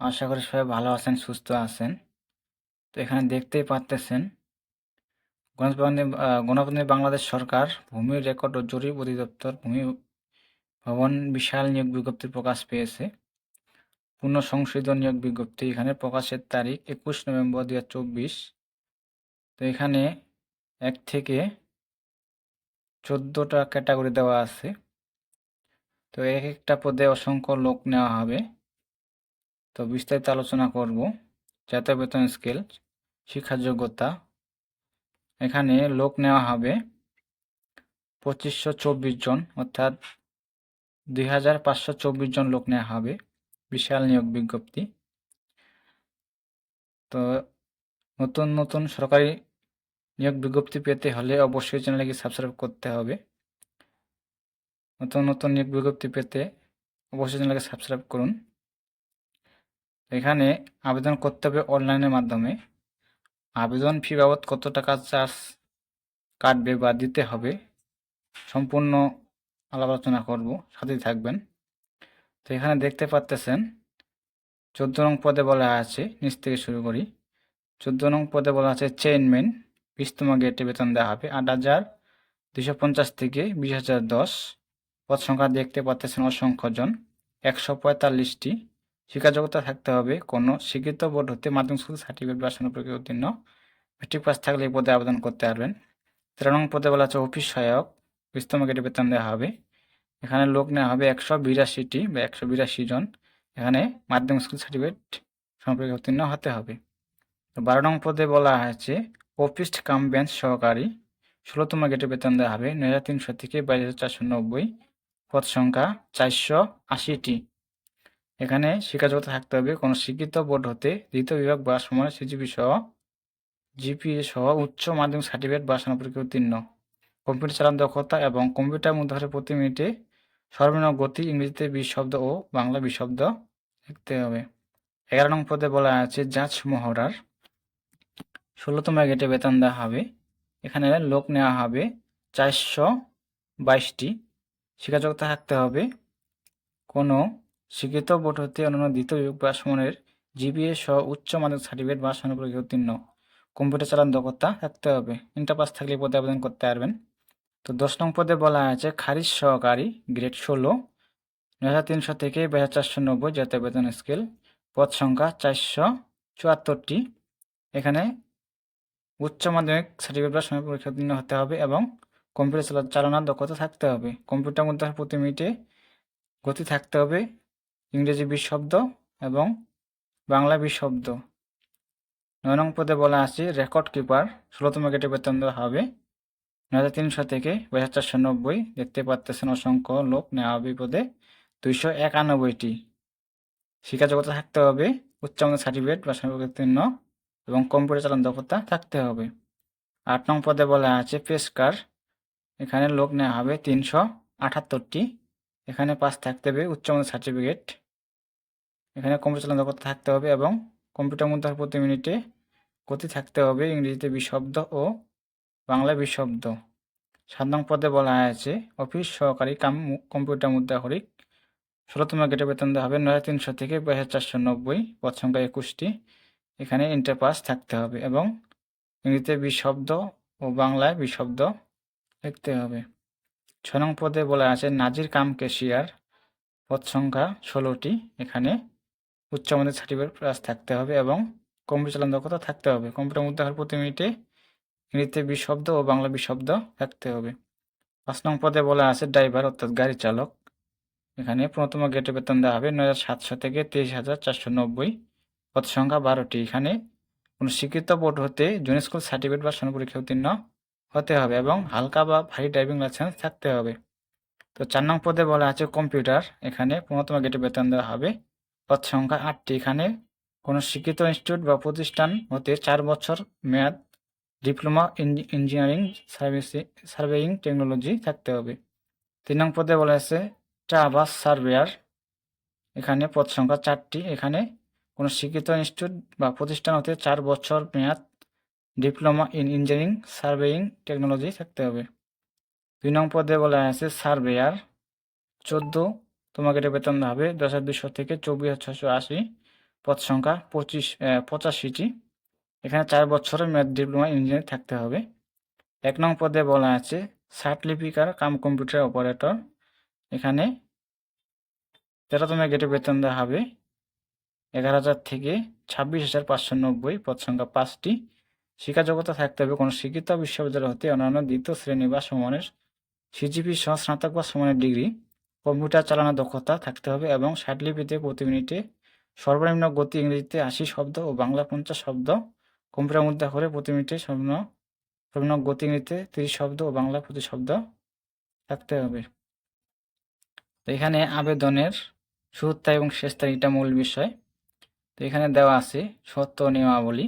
আশা করি সবাই ভালো আছেন সুস্থ আছেন। তো এখানে দেখতেই পারতেছেন আহ, গণপ্রজাতন্ত্রী বাংলাদেশ সরকার ভূমি রেকর্ড ও জরিপ অধিদপ্তর ভূমি ভবন বিশাল নিয়োগ বিজ্ঞপ্তি প্রকাশ পেয়েছে। পূর্ণ সংশোধন নিয়োগ বিজ্ঞপ্তি এখানে প্রকাশের তারিখ একুশ নভেম্বর দু হাজার চব্বিশ। তো এখানে এক থেকে চোদ্দোটা ক্যাটাগরি দেওয়া আছে। তো এক একটা পদে অসংখ্য লোক নেওয়া হবে। তো বিস্তারিত আলোচনা করব। জাতীয় বেতন স্কেল শিক্ষার যোগ্যতা এখানে লোক নেওয়া হবে পঁচিশশো চব্বিশ জন, অর্থাৎ দুই হাজার পাঁচশো চব্বিশ জন লোক নেওয়া হবে, বিশাল নিয়োগ বিজ্ঞপ্তি। তো নতুন নতুন সরকারি নিয়োগ বিজ্ঞপ্তি পেতে হলে অবশ্যই চ্যানেলকে সাবস্ক্রাইব করতে হবে। নতুন নতুন নিয়োগ বিজ্ঞপ্তি পেতে অবশ্যই চ্যানেলকে সাবস্ক্রাইব করুন। এখানে আবেদন করতে হবে অনলাইনের মাধ্যমে। আবেদন ফি বাবদ কত টাকা চার্জ কাটবে বা দিতে হবে, সম্পূর্ণ আলাপ আলোচনা করব, সাথেই থাকবেন। তো এখানে দেখতে পাচ্তেছেন চোদ্দ নং পদে বলা আছে, নিচ থেকে শুরু করি। চোদ্দ নং পদে বলা আছে চেইনম্যান বিশতম গেটে বেতন দেওয়া হবে আট হাজার দুশো পঞ্চাশ থেকে বিশ হাজার দশ। পদ সংখ্যা দেখতে পাচ্তেছেন অসংখ্য জন, একশো পঁয়তাল্লিশটি। শিক্ষাযোগ্যতা থাকতে হবে। কোনো শিক্ষিত বোর্ড হতে মাধ্যমিক স্কুল সার্টিফিকেট বা পরীক্ষা উত্তীর্ণ। মেট্রিক পাস থাকলে এই পদে আবেদন করতে পারবেন। তেরো নং পদে বলা আছে অফিস সহায়ক। বিশতম গেটে বেতন দেওয়া হবে। এখানে লোক নেওয়া হবে একশো বিরাশিটি বা একশো বিরাশি জন। এখানে মাধ্যমিক স্কুল সার্টিফিকেট সম্পর্কে উত্তীর্ণ হতে হবে। তো বারো নং পদে বলা হয়েছে অফিস কাম বেঞ্চ সহকারী। ষোলোতম গেটে বেতন দেওয়া হবে। নয় হাজার তিনশো থেকে বাইশ হাজার চারশো নব্বই। পদ সংখ্যা চারশো আশিটি। এখানে শিক্ষাযোগ্যতা থাকতে হবে। কোনো শিক্ষিত বোর্ড হতে দ্বিতীয় বিভাগ বা সময় সিজিপি সহ, জিপিএ সহ উচ্চ মাধ্যমিক সার্টিফিকেট বা পরীক্ষা উত্তীর্ণ। কম্পিউটার চালান দক্ষতা এবং কম্পিউটার মুদ্রারে প্রতি মিনিটে সর্বনিম্ন গতি ইংরেজিতে বিশ শব্দ ও বাংলা বিশ শব্দ লিখতে হবে। এগারো নং পদে বলা আছে জাজ মহড়ার ষোলোতম গেটে বেতন দেওয়া হবে। এখানে লোক নেওয়া হবে চারশো বাইশটি শিক্ষাযোগ্যতা থাকতে হবে কোনো শিক্ষিত বোর্ড হতে অন্যান্য দ্বিতীয় বিভাগ বা সমানের জিবিএ সহ উচ্চ মাধ্যমিক সার্টিফিকেট বা পরীক্ষা উত্তীর্ণ। কম্পিউটার চালান দক্ষতা থাকতে হবে। ইন্টার পাস থাকলে পদে আবেদন করতে পারবেন। তো দশ নং পদে বলা আছে, খারিজ সহকারী গ্রেড ষোলো নয় হাজার তিনশো থেকে বাইশ হাজার চারশো নব্বই জাতীয় বেতন স্কেল। পদ সংখ্যা চারশো চুয়াত্তরটি। এখানে উচ্চ মাধ্যমিক সার্টিফিকেট বা সময় পরীক্ষা উত্তীর্ণ হতে হবে এবং কম্পিউটার চালানোর দক্ষতা থাকতে হবে। কম্পিউটার মধ্যে প্রতি মিনিটে গতি থাকতে হবে। ইংরেজি বিশ শব্দ এবং বাংলা বিশ শব্দ নয় নং পদে বলা আছে, রেকর্ড কিপার ষোলোতম গেটে বেতন দেওয়া হবে। নয় হাজার তিনশো থেকে বাইশ হাজার চারশো নব্বই দেখতে পাচ্তেছেন অসংখ্য লোক নেওয়া হবে পদে দুইশো একানব্বইটি। শিক্ষাযোগ্যতা থাকতে হবে, উচ্চ মাধ্যমিক সার্টিফিকেট বা সর্বোত্তীর্ণ এবং কম্পিউটার চালান দক্ষতা থাকতে হবে। আট নং পদে বলা আছে পেশকার এখানে লোক নেওয়া হবে তিনশো আটাত্তরটি। এখানে পাস থাকতে হবে উচ্চ মাধ্যমিক সার্টিফিকেট। এখানে কম্পিউটার চালান দক্ষতা থাকতে হবে এবং কম্পিউটার মুদ্রার প্রতি মিনিটে গতি থাকতে হবে। ইংরেজিতে বিশব্দ ও বাংলায় বিশব্দ। সাত নং পদে বলা আছে অফিস সহকারী কাম কম্পিউটার মুদ্রা হরিক ষোলোতম গেটে বেতন দেওয়া হবে নয় তিনশো থেকে বাইশ হাজার চারশো নব্বই, পদ সংখ্যা একুশটি। এখানে ইন্টার পাস থাকতে হবে এবং ইংরেজিতে বিশব্দ ও বাংলায় বিশব্দ লিখতে হবে। ছয় নং পদে বলা আছে, নাজির কাম কেশিয়ার পদ সংখ্যা ষোলোটি। এখানে উচ্চ মাধ্যমিক সার্টিফিকেট প্লাস থাকতে হবে এবং কম্পিউটার চালান দক্ষতা থাকতে হবে। কম্পিউটার মধ্যে হওয়ার প্রতি মিনিটে ইংরেজিতে বিশ শব্দ ও বাংলা বিশ শব্দ থাকতে হবে। পাঁচ নং পদে বলা আছে ড্রাইভার অর্থাৎ গাড়ি চালক। এখানে প্রথম গেটে বেতন দেওয়া হবে নয় হাজার সাতশো থেকে তেইশ হাজার চারশো নব্বই। পদ সংখ্যা বারোটি। এখানে কোনো স্বীকৃত বোর্ড হতে জুনিয়র স্কুল সার্টিফিকেট বা সনদ পরীক্ষা উত্তীর্ণ হতে হবে এবং হালকা বা ভারী ড্রাইভিং লাইসেন্স থাকতে হবে। তো চার নং পদে বলা আছে কম্পিউটার এখানে পনেরোতম গেটে বেতন দেওয়া হবে পদ সংখ্যা আটটি। এখানে কোনো শিক্ষিত ইনস্টিটিউট বা প্রতিষ্ঠান হতে চার বছর মেয়াদ ডিপ্লোমা ইঞ্জিনিয়ারিং সার্ভিসে সার্ভেয়িং টেকনোলজি থাকতে হবে। তিন নং পদে বলা আছে চা বাস সার্ভেয়ার এখানে পদ সংখ্যা চারটি। এখানে কোনো শিক্ষিত ইনস্টিটিউট বা প্রতিষ্ঠান হতে চার বছর মেয়াদ diploma in engineering surveying technology থাকতে হবে। দুই নং পদে বলা আছে সার্ভেয়ার চোদ্দ তোমাকে এটা বেতন হবে দশ হাজার দুশো থেকে চব্বিশ হাজার ছশো আশি পদ সংখ্যা পঁচিশ পঁচাশিটি। এখানে চার বছরের ম্যাথ ডিপ্লোমা ইঞ্জিনিয়ার থাকতে হবে। এক নং পদে বলা আছে ষাট লিপিকার কাম কম্পিউটার অপারেটর। এখানে তেরোতম গেটে বেতন দেওয়া হবে এগারো হাজার থেকে ছাব্বিশ হাজার পাঁচশো নব্বই পদ সংখ্যা পাঁচটি। শিক্ষা যোগ্যতা থাকতে হবে কোনো শিক্ষিত বিশ্ববিদ্যালয় হতে অন্যান্য দ্বিতীয় শ্রেণি বা সমানের সিজিপি সহ স্নাতক বা সমানের ডিগ্রি। কম্পিউটার চালানোর দক্ষতা থাকতে হবে এবং লিপিতে প্রতি মিনিটে সর্বনিম্ন গতি ইংরেজিতে আশি শব্দ ও বাংলা পঞ্চাশ শব্দ কম্পিউটার মুদ্রা করে প্রতি মিনিটে সর্বনিম্ন সর্বনিম্ন গতি ইংরেজিতে তিরিশ শব্দ ও বাংলা প্রতি শব্দ থাকতে হবে। তো এখানে আবেদনের শুরুর এবং শেষ তারিখটা মূল বিষয়। তো এখানে দেওয়া আছে সত্য নিয়মাবলী।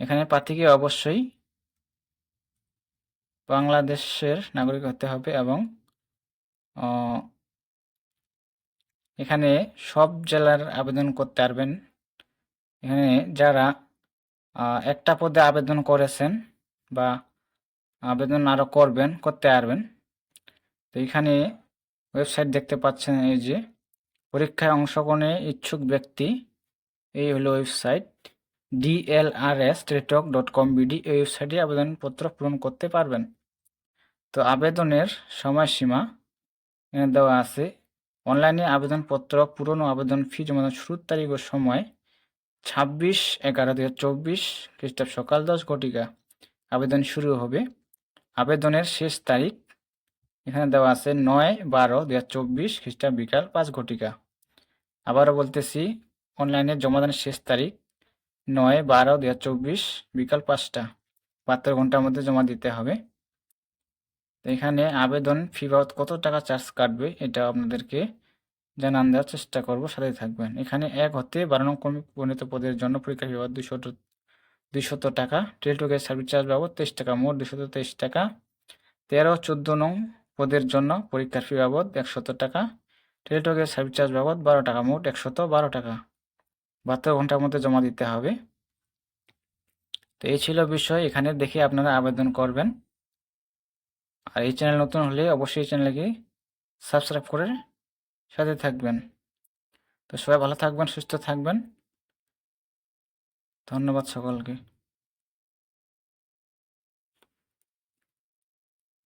এখানে প্রার্থীকে অবশ্যই বাংলাদেশের নাগরিক হতে হবে এবং এখানে সব জেলার আবেদন করতে পারবেন। এখানে যারা একটা পদে আবেদন করেছেন বা আবেদন আরও করবেন, করতে পারবেন। তো এখানে ওয়েবসাইট দেখতে পাচ্ছেন এই যে, পরীক্ষায় অংশগ্রহণে ইচ্ছুক ব্যক্তি, এই হলো ওয়েবসাইট ডিএলআরএস টেটক ডট কম বিডি এই ওয়েবসাইটে আবেদনপত্র পূরণ করতে পারবেন। তো আবেদনের সময়সীমা দেওয়া আছে। অনলাইনে আবেদনপত্র পূরণ ও আবেদন ফি জমা শুরুর তারিখ ও সময়, ছাব্বিশ এগারো দু হাজার চব্বিশ খ্রিস্টাব্দ সকাল দশ ঘটিকা। আবেদন শুরু হবে। আবেদনের শেষ তারিখ এখানে দেওয়া আছে নয় বারো দু হাজার চব্বিশ খ্রিস্টাব্দ বিকাল পাঁচ ঘটিকা। আবারও বলতেছি, অনলাইনে জমাদানের শেষ তারিখ নয় বারো দু হাজার চব্বিশ বিকাল পাঁচটা। বাহাত্তর ঘণ্টার মধ্যে জমা দিতে হবে। এখানে আবেদন ফি বাবদ কত টাকা চার্জ কাটবে এটা আপনাদেরকে জানান দেওয়ার চেষ্টা করব সাথে থাকবেন। এখানে এক হতে বারো নং কর্মী পরিণত পদের জন্য পরীক্ষা ফি বাবদ দুইশত দুইশত টাকা। ট্রেল টুকের সার্ভিস চার্জ বাবদ তেইশ টাকা, মোট দুশত তেইশ টাকা। তেরো চোদ্দ নং পদের জন্য পরীক্ষার ফি বাবদ একশত টাকা। ট্রেল টুকের সার্ভিস চার্জ বাবদ বারো টাকা, মোট একশত বারো টাকা। বাহাত্তর ঘণ্টার মধ্যে জমা দিতে হবে। তো এই ছিল বিষয়, এখানে দেখে আপনারা আবেদন করবেন। আর এই চ্যানেল নতুন হলে অবশ্যই এই চ্যানেলকে সাবস্ক্রাইব করে সাথে থাকবেন। তো সবাই ভালো থাকবেন, সুস্থ থাকবেন। ধন্যবাদ সকলকে।